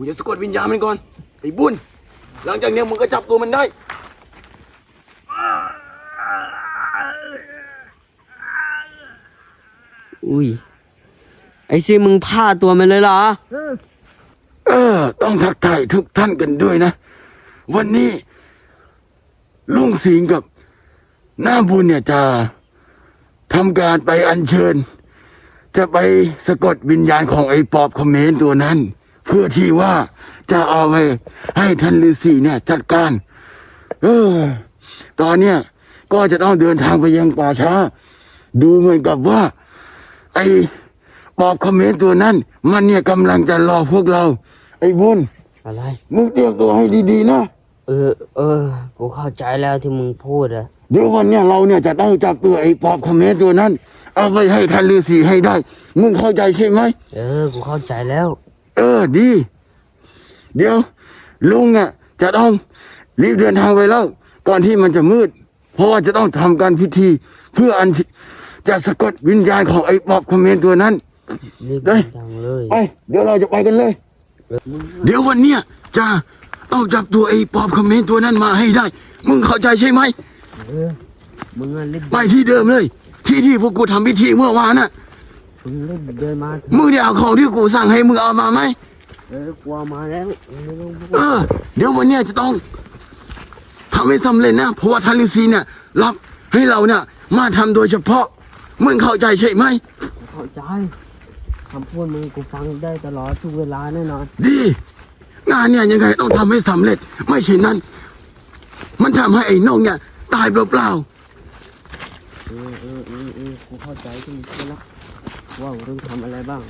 กูจะสะกดวิญญาณมันก่อนไอ้บุญหลังจากเนี้ยมึงก็จับตัวมันได้ อุ้ย ไอ้ซีมึงพาตัวมันเลยเหรอ เออ ต้องทักทายทุกท่านกันด้วยนะ วันนี้ลุงสิงห์กับหน้าบุญเนี่ยจะทำการไปอัญเชิญ จะไปสะกดวิญญาณของไอ้ปอบเขมรตัวนั้น เพื่อที่ว่าจะเอาไปให้ท่านฤาษีเนี่ย จัดการ เออ ตอนเนี้ยก็จะต้องเดินทางไปยังป่าช้า ดูเหมือนกับว่า ไอ้ปอบเขมรตัวนั้น มันเนี่ยกำลังจะรอพวกเรา ไอ้บุญอะไร มึงเตรียมตัวให้ดีๆนะ เออ เออ กูเข้าใจแล้วที่มึงพูดอะเดี๋ยววันเนี้ยเราเนี่ยจะต้องจับตัวไอ้ปอบเขมรตัวนั้น เอาไปให้ท่านฤาษีให้ได้ มึงเข้าใจใช่ไหม เออ กูเข้าใจแล้ว เออดี เดี๋ยว ลุงอะ จะต้องรีบเดินทางไปแล้ว ก่อนที่มันจะมืด เพราะว่าจะต้องทำการพิธีเพื่ออันที่จะสะกดวิญญาณของไอ้ปอบเขมรตัวนั้น รีบเฮ้ยดังเลยไปเดี๋ยวเราจะไปกันเลย เดี๋ยววันเนี้ยจะต้องจับตัวไอ้ปอบเขมรตัวนั้นมาให้ได้ มึงเข้าใจใช่ไหม เออมึงอะรีบไปที่เดิมเลย ที่ที่พวกกูทำพิธีเมื่อวานน่ะ มึงรีบเดินมาเถอะมึงได้เอาของที่กูสั่งให้มึงเอามาไหมเออกลัวมาแล้วไม่ต้องพูดเออ เดี๋ยววันเนี้ยจะต้องทำให้สำเร็จนะเพราะว่าท่านฤาษีเนี่ย รับให้เราเนี่ย มาทำโดยเฉพาะ มึงเข้าใจใช่ไหมกูเข้าใจคำพูดมึงกูฟังได้ตลอดทุกเวลาแน่นอนดี งานเนี่ยยังไงต้องทำให้สำเร็จ ไม่เช่นนั้น มันทำให้ไอ้น้องเนี่ย ตายเปล่าเออเออเออเออกูเข้าใจที่มึงพูดแล้ว ว่ามึงต้องทำอะไรบ้างๆ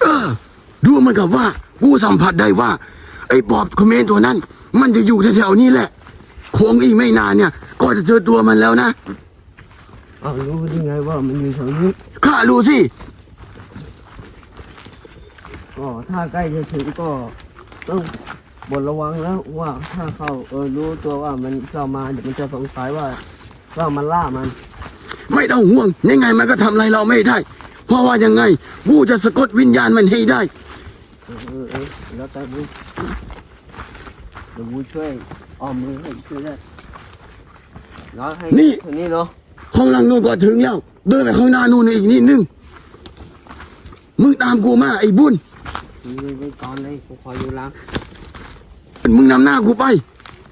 เออดูเหมือนกับว่า กูสัมผัสได้ว่า ไอ้ปอบคอมเขมนตัวนั้น มันจะอยู่แถวๆนี้แหละ คงอีกไม่นานเนี่ย ก็จะเจอตัวมันแล้วนะเอารู้ได้ไงว่ามันอยู่แถวนี้ข้ารู้สิก็ถ้าใกล้จะถึงก็ต้องบนระวังแล้วว่าถ้าเขาเออรู้ตัวว่ามันเข้ามาเดี๋ยวมันจะสงสัยว่า เรามันล่ามัน ไม่ต้องห่วง ยังไงมันก็ทำอะไรเราไม่ได้ เพราะว่ายังไงกูจะสะกดวิญญาณมันให้ได้ เออเออเออแล้วแต่บุญเดี๋ยวบุญช่วยอ้อมมือให้ช่วยได้แล้วให้นี่ ทีนี้เนาะห้องหลังนู่นก็ถึงแล้ว เดินไปข้างหน้านู่นอีกนิดนึง มึงตามกูมาไอ้บุญ มึงไปก่อนเลยกูคอยอยู่หลังมึงนำหน้ากูไป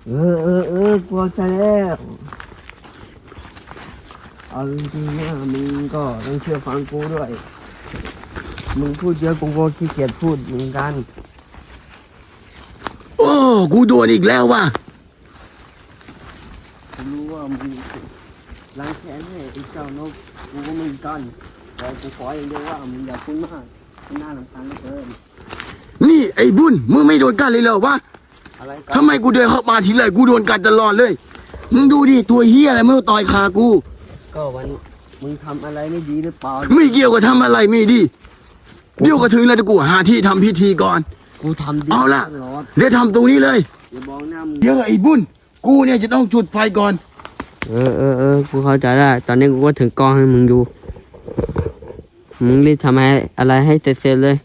เออเออเออกลัวใจแล้ว เอาจริงๆเนี่ยมึงก็ต้องเชื่อฟังกูด้วย มึงพูดเยอะกูก็ขี้เกียจพูดเหมือนกัน โอ้ กูโดนอีกแล้วว่ะผมรู้ว่ามึงล้างแค้นให้ไอ้เจ้านกกูก็ไม่กันแต่กูขออย่างเดียวว่ามึงอย่าพูดมากมันน่าลำคาญเหลือเกินนี่ไอ้บุญมึงไม่โดนกัดเลยเหรอวะอะไรกัทำไมกูเดินเข้ามาทีไรกูโดนกัดตลอดเลย มึงดูดิตัวเฮียอะไรไม่รู้ต่อยขากู ก็วันมึงทำอะไรไม่ดีหรือเปล่าไม่เกี่ยวกับทำอะไรไม่ดี เดี๋ยวก็ถึงแล้วเดี๋ยวกูหาที่ทำพิธีก่อน กูทำดีเอาล่ะ ตลอดเดี๋ยวทำตรงนี้เลย อย่าบอกหน้ามึงเดี๋ยวไอ้บุญ กูเนี่ยจะต้องจุดไฟก่อน เออเออเออกูเข้าใจได้ ตอนนี้กูก็ถึงกองให้มึงอยู่มึงรีบทำให้อะไรให้เสร็จๆเลย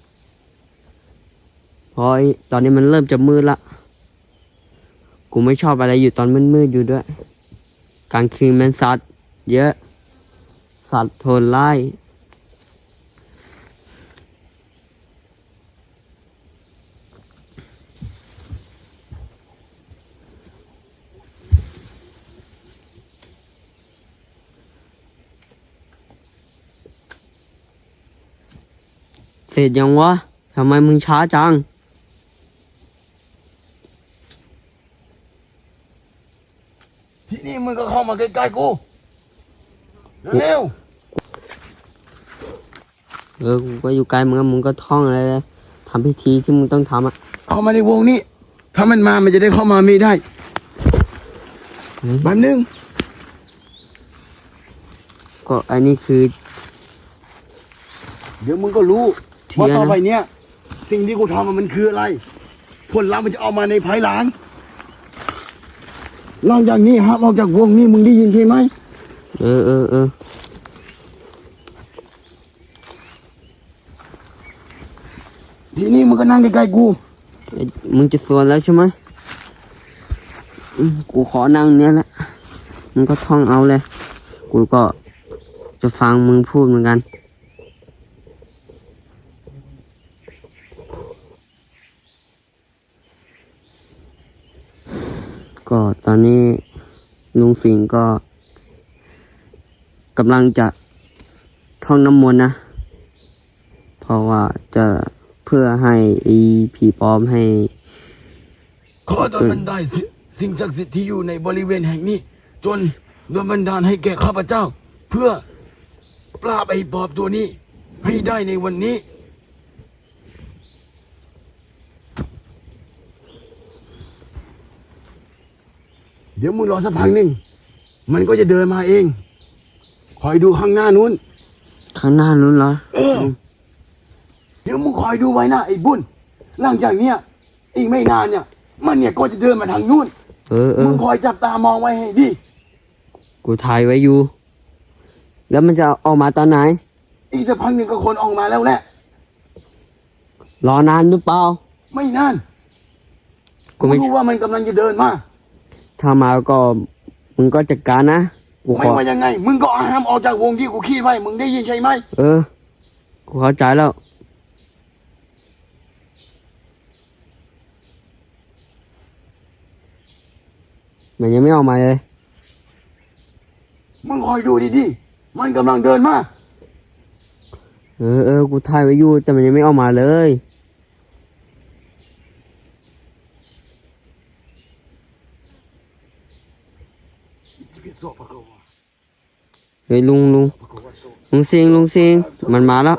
เพราะไอ้ตอนนี้มันเริ่มจะมืดละกูไม่ชอบอะไรอยู่ตอนมืดๆอยู่ด้วยกลางคืนมันสัตว์ เยอะ สัตว์โทนไล่เสร็จยังวะ ทำไมมึงช้าจัง ที่นี่มึงก็เข้ามาใกล้ๆกู เร็วเออกูก็อยู่ไกลมึงอะมึงก็ท่องอะไรเลยทำพิธีที่มึงต้องทำอะๆเข้ามาในวงนี้ ถ้ามันมา มันจะได้เข้ามาไม่ได้อืมแป๊บนึง ก็อันนี้คือ เดี๋ยวมึงก็รู้เทียน ว่าต่อนะไปเนี้ยสิ่งที่กูทำมันคืออะไร ผลลัพธ์มันจะเอามาในภายหลังหลังจากนี้ห้ามออกจากวงนี้มึงได้ยินใช่ไหม เออเออเออทีนี้มึงก็นั่งใกล้ๆกู มึงจะสวนแล้วใช่ไหมอืมกูขอนั่งเนี้ยแหละ มึงก็ท่องเอาเลย กูก็จะฟังมึงพูดเหมือนกันก็ตอนนี้ลุงสิงห์ก็ กำลังจะท่องน้ำมนต์นะ เพราะว่าจะเพื่อให้อีผีปลอมให้ ขอโดนบันดาลสิสิ่งศักดิ์สิทธิ์ที่อยู่ในบริเวณแห่งนี้ จนโดนบันดาลให้แก่ข้าพเจ้า เพื่อปราบไอ้ปอบตัวนี้ ให้ได้ในวันนี้ เดี๋ยวมึงรอสักพักหนึ่งมันก็จะเดินมาเอง คอยดูข้างหน้านู้น ข้างหน้านู้นเหรอ เออ เดี๋ยวมึงคอยดูไว้นะไอ้บุญหลังจากเนี้ยอีกไม่นานเนี่ย มันเนี่ยก็จะเดินมาทางนู้นเออเอมึองคอยจับตามองไว้ให้ดี กูถ่ายไว้อยู่ แล้วมันจะออกมาตอนไหน อีกสักพักหนึ่งก็คนออกมาแล้วแหละ รอนานหรือเปล่า ไม่นานกูไม่รู้ว่ามันกำลังจะเดินมา ถ้ามาก็มึงก็จัดการนะ กูขไม่อว่ายังไง มึงก็ห้ามออกจากวงที่กูคิดไว้ มึงได้ยินใช่ไหม เออ กูเข้าใจแล้ว มันยังไม่ออกมาเลย มึงคอยดูดีๆ มันกำลังเดินมา เออเออกูถ่ายไว้อยู่แต่มันยังไม่ออกมาเลย เฮ้ยลุงลุงลุงซิงลุงซิงมันมาแล้ว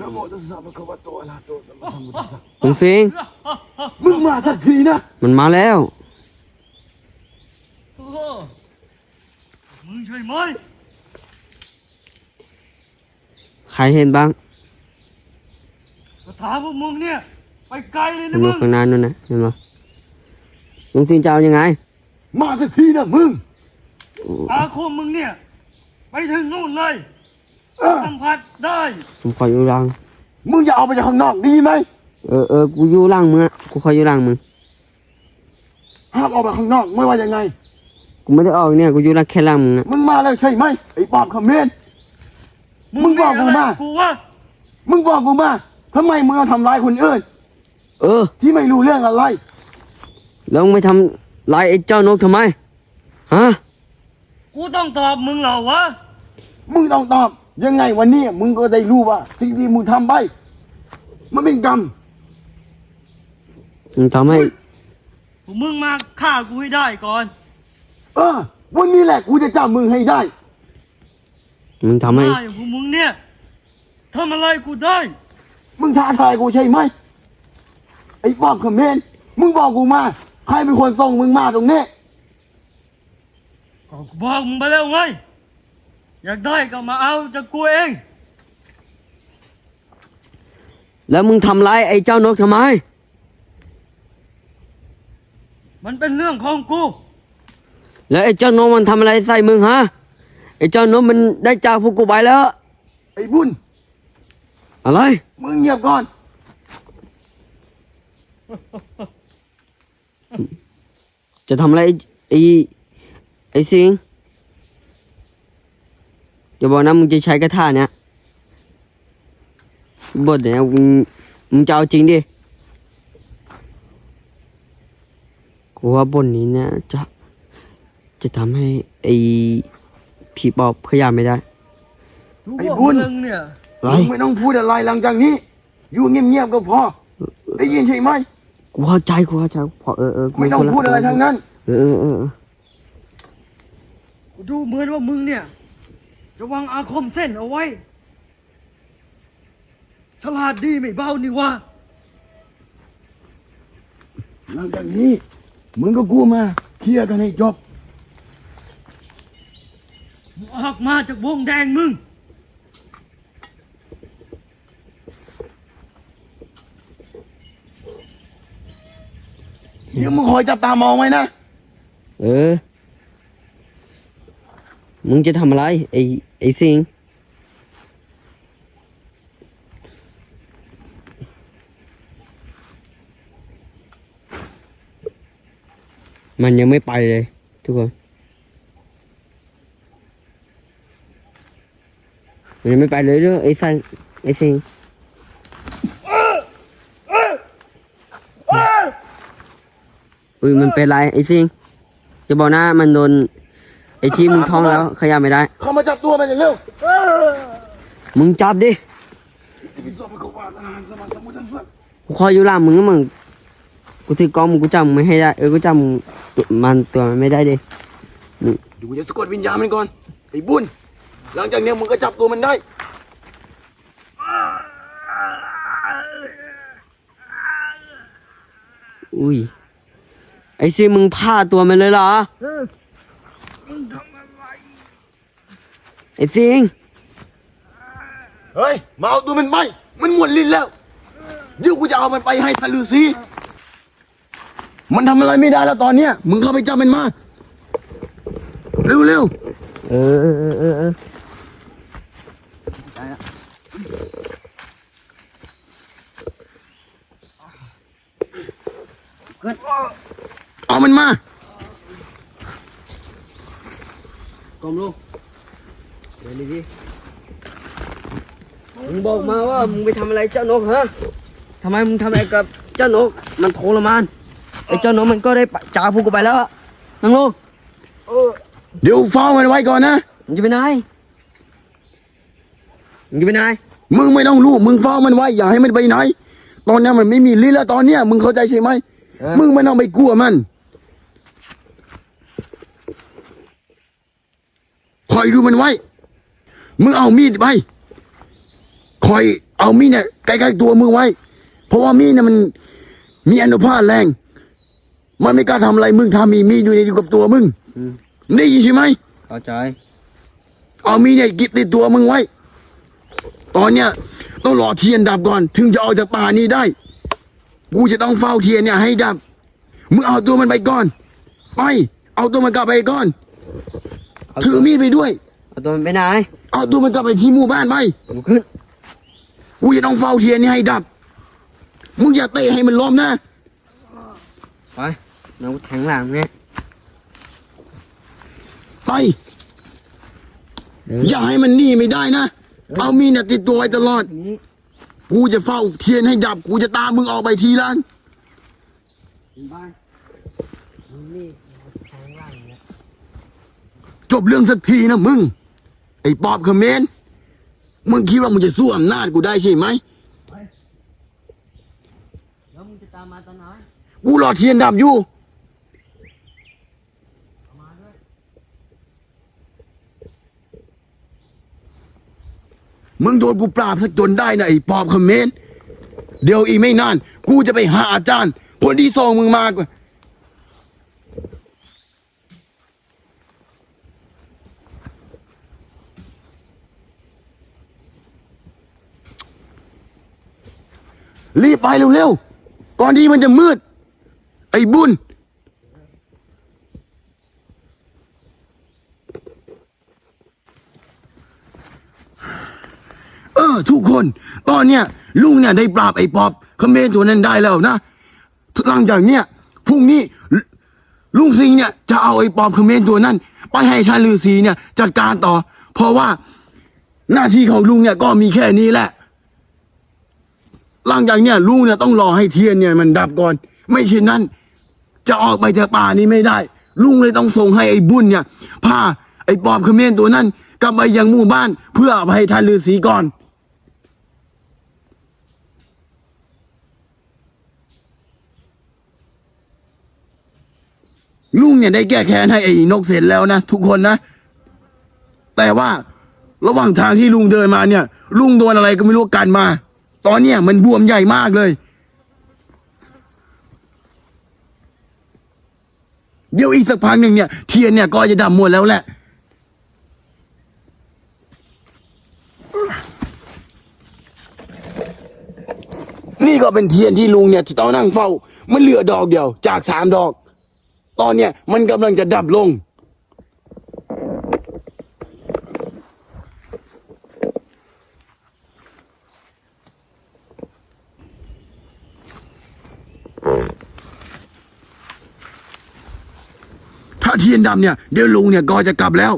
นะโมตัสสะภะคะวะโตอะระหะโตสัมมาสัมพุทธัสสะลุงซิงมึงมาสักทีนะ มันมาแล้วโอ้มึงใช่ไหมใครเห็นบ้างสถานพวกมึงเนี่ยไปไกลเลยมันะนอมึยู่งข้างหน้านู่นนะเห็นปะลุงซิงจะเอายังไง มาสักทีนะมึงอาคมมึงเนี่ย ไปถึงนู่นเลยเออสัมผัสได้ ผมขออยู่หลังมึงอย่าเอาไปจากข้างนอกดีไหมเออเออกูอยู่หลังมึงอะกูขออยู่หลังมึง ห้ามออกไปข้างนอกไม่ว่ายังไง กูไม่ได้ออกเนี่ย กูอยู่หลังแค่หลังมึงอะมึงมาแล้วใช่ไหมไอ้ปอบเขมร มึงบอกกูมา กูว่ามึงบอกกูมาทำไมมึงเอาทำร้ายคนอื่นเออ ที่ไม่รู้เรื่องอะไร แล้วมึงไม่ทำลายไอ้เจ้านกทำไม ฮะ กูต้องตอบมึงเหรอวะ มึงต้องตอบ ยังไงวันนี้มึงก็ได้รู้ว่า สิ่งที่มึงทำไป มันเป็นกรรม มึงทำให้พวกมึงมาฆ่ากูให้ได้ก่อน เออ วันนี้แหละกูจะจับมึงให้ได้ มึงทำให้ ฆ่าอย่างพวกมึงเนี่ยทำอะไรกูได้ มึงท้าทายกูใช่ไหมไอ้ปอบเขมรมึงบอกกูมา ใครเป็นคนส่งมึงมาตรงนี้ก็กู บอกมึงไปแล้วไง อยากได้ก็มาเอาจากกูเอง แล้วมึงทำร้ายไอ้เจ้านกทำไม มันเป็นเรื่องของกู แล้วไอ้เจ้านกมันทำอะไรใส่มึงฮะ ไอ้เจ้านกมันได้จากพวกกูไปแล้ว ไอ้บุญ อะไร มึงเงียบก่อน จะทำอะไรไอ้ ไอ้สิงอย่าบอกนะมึงจะใช้กระทาเนี่ยบทเนี่ยมึงมึงจะเอาจริงดิกูว่าบทนี้เนี่ยจะจะทำให้ไอ้ผีปอบขยับไม่ได้ทุกไอ้พวกบุญมึงเนี่ยอะไรมึงไม่ต้องพูดอะไรหลังจากนี้ อยู่เงียบๆก็พอ ได้ยินใช่ไหม กูเข้าใจกูเข้าใจพอเออเออกูไม่ต้องคนละพูดอะไรทั้งนั้น เออเออเออเออกู ดูเหมือนว่ามึงเนี่ย จะวางอาคมเส้นเอาไว้ ฉลาดดีไม่เบานี่วะหลังจากนี้มึงก็กู้มาเคลียร์กันให้จบมึงออกมาจากวงแดงมึง เดี๋ยวมึงคอยจับตามองไว้นะ เออ มึงจะทำอะไร ไอ้ไอ้สิงมันยังไม่ไปเลย ทุกคน มันยังไม่ไปเลยด้วยไอ้สังไอ้สิงอุ้ยมันเป็นไรไอ้สิงจะบอกนะมันโดน ไอ้ที่มึงท้องแล้วขยับไม่ได้ เข้ามาจับตัวมันเร็วมึงจับดิกูคอยอยู่หล่างมึงก็มึงกูถือกล้องมึงกูจำมึงไม่ให้ได้เออกูจำมึงตัวมันตัวมันไม่ได้ดิมึงๆดูจะสะกดวิญญาณมันก่อนไอ้บุญหลังจากเนี้ยมึงก็จับตัวมันได้อุ้ยไอ้ซีมึงพาตัวมันเลยเหรอ ไอ้ซิงเฮ้ย มาเอาตัวมันไป มันหมดลิ้นแล้ว เดี๋ยวกูจะเอามันไปให้ทะลือซีมันทำอะไรไม่ได้แล้วตอนเนี้ย มึงเข้าไปจับมันมา เร็วเร็วเออเออเออเออเออๆเอามันมา กลมลูก เดี๋ยวดิมึงบอกมาว่ามึงไปทำอะไรเจ้านกฮะทำไมมึงทำอะไรกับเจ้านก มันทรมานไอ้เจ้านกมันก็ได้ปะจากพวกกูไปแล้วอะนังลูกเดี๋ยวเฝ้ามันไว้ก่อนนะ มึงจะไปไหนมึงจะไปไหนมึงไม่ต้องรู้ มึงเฝ้ามันไว้ อย่าให้มันไปไหน ตอนเนี้ยมันไม่มีลิ้นแล้วตอนเนี้ยมึงเข้าใจใช่ไหมมึงไม่ต้องไปกลัวมันคอยดูมันไว้ มึงเอามีดไปคอยเอามีดเนี่ยใกล้ๆตัวมึงไว้ เพราะว่ามีดเนี่ยมัน มีอนุภาพแรง มันไม่กล้าทำอะไรมึงถ้ามีมีดอยู่ในอยู่กับตัวมึงอืมได้ยินใช่ไหม เข้าใจ เอามีดเนี่ยกิบติดตัวมึงไว้ ตอนเนี้ยต้องรอเทียนดับก่อน ถึงจะออกจากป่านี้ได้ กูจะต้องเฝ้าเทียนเนี่ยให้ดับ มึงเอาตัวมันไปก่อน ไป เอาตัวมันกลับไปก่อน เอาถือมีดไปด้วย เอาตัวมันไปไหนเอาตัวมันกลับไปที่หมู่บ้านไปลุกขึ้น กูจะต้องเฝ้าเทียนนี่ให้ดับ มึงอย่าเตะให้มันล้มนะ ไปน้องกูแทงหลังเนี่ยไป อย่าให้มันหนีไม่ได้นะ เอามีดเนี่ยติดตัวไว้ตลอดนี้กูจะเฝ้าเทียนให้ดับ กูจะตามมึงออกไปทีละบ้านนี่แทงหลังเนี่ยจบเรื่องสักทีนะมึง ไอ้ปอบเขมรมึงคิดว่ามึงจะสู้อำนาจกูได้ใช่ไหมแล้วมึงจะตามมาตอนไหนกูรอเทียนดับอยู่มาด้วยมึงโดนกูปราบสักจนได้นะไอ้ปอบเขมรเดี๋ยวอีกไม่นาน กูจะไปหาอาจารย์ คนที่ส่งมึงมา รีบไปเร็วๆก่อนที่มันจะมืด ไอ้บุญเออ ทุกคน ตอนเนี้ยลุงเนี่ยได้ปราบไอ้ปอบเขมรตัวนั้นได้แล้วนะหลังจากเนี้ยพรุ่งนี้ลุงสิงเนี่ยจะเอาไอ้ปอบเขมรตัวนั้น ไปให้ท่านฤาษีเนี่ย จัดการต่อ เพราะว่าหน้าที่ของลุงเนี่ยก็มีแค่นี้แหละ หลังจากเนี้ยลุงเนี่ยต้องรอให้เทียนเนี่ยมันดับก่อน ไม่เช่นนั้น จะออกไปจากป่านี้ไม่ได้ ลุงเลยต้องส่งให้ไอ้บุญเนี่ยพาไอ้ปอบเขมรตัวนั้นกลับไปยังหมู่บ้าน เพื่อเอาไปให้ท่านฤาษีก่อนลุงเนี่ยได้แก้แค้นให้ไอ้นกเสร็จแล้วนะทุกคนนะ แต่ว่าระหว่างทางที่ลุงเดินมาเนี่ย ลุงโดนอะไรก็ไม่รู้กันมา ตอนเนี้ยมันบวมใหญ่มากเลย เดี๋ยวอีกสักพักหนึ่งเนี่ยเทียนเนี่ยก็จะดับหมดแล้วแหละนี่ก็เป็นเทียนที่ลุงเนี่ยที่ต้องนั่งเฝ้า มันเหลือดอกเดียวจากสามดอก ตอนเนี้ยมันกำลังจะดับลง ท เทียนดำเนี่ยเดี๋ยวลุงเนี่ยก็จะกลับแล้ว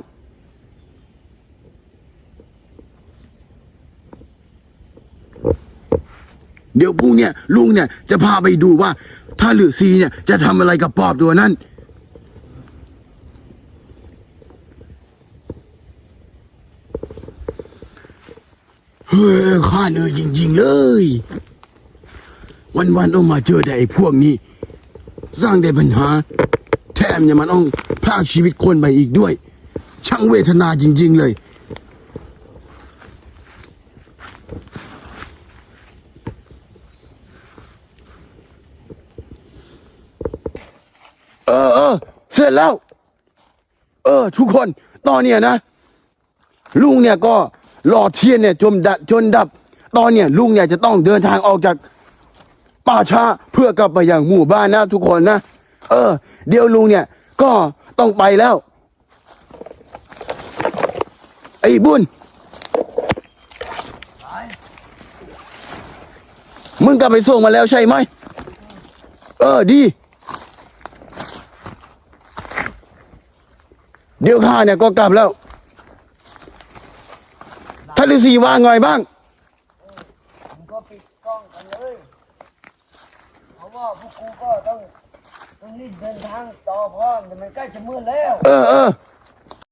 เดี๋ยวพรุ่งเนี่ยลุงเนี่ยจะพาไปดูว่า ถ้าฤาษีเนี่ยจะทำอะไรกับปอบตัวนั้นเฮ้ยข้าเหนื่อยจริง ๆ เลย วันๆต้องมาเจอแต่ไอ้พวกนี้ สร้างแต่ปัญหา แถมยังมันต้องพรากชีวิตคนไปอีกด้วย ช่างเวทนาจริง ๆ เลย เออเออเสร็จแล้ว เออ ทุกคนตอนเนี้ยนะลุงเนี่ยก็รอเทียนเนี่ยจนดับจนดับ ตอนเนี่ยลุงเนี่ยจะต้องเดินทางออกจากป่าช้าเพื่อกลับไปยังหมู่บ้านนะทุกคนนะ เออ เดี๋ยวลุงเนี่ย ก็ต้องไปแล้ว ไอ้บุญมึงกลับไปส่งมาแล้วใช่ไหม เออดี เดี๋ยวข้าเนี่ยก็กลับแล้วท่านฤาษีว่าไงบ้างมึงก็ปิดกล้องกันเลยเพราะว่าพวกกูก็ต้อง ต้องรีบเดินทางต่อเพราะมันใกล้จะมืดแล้ว เออเออ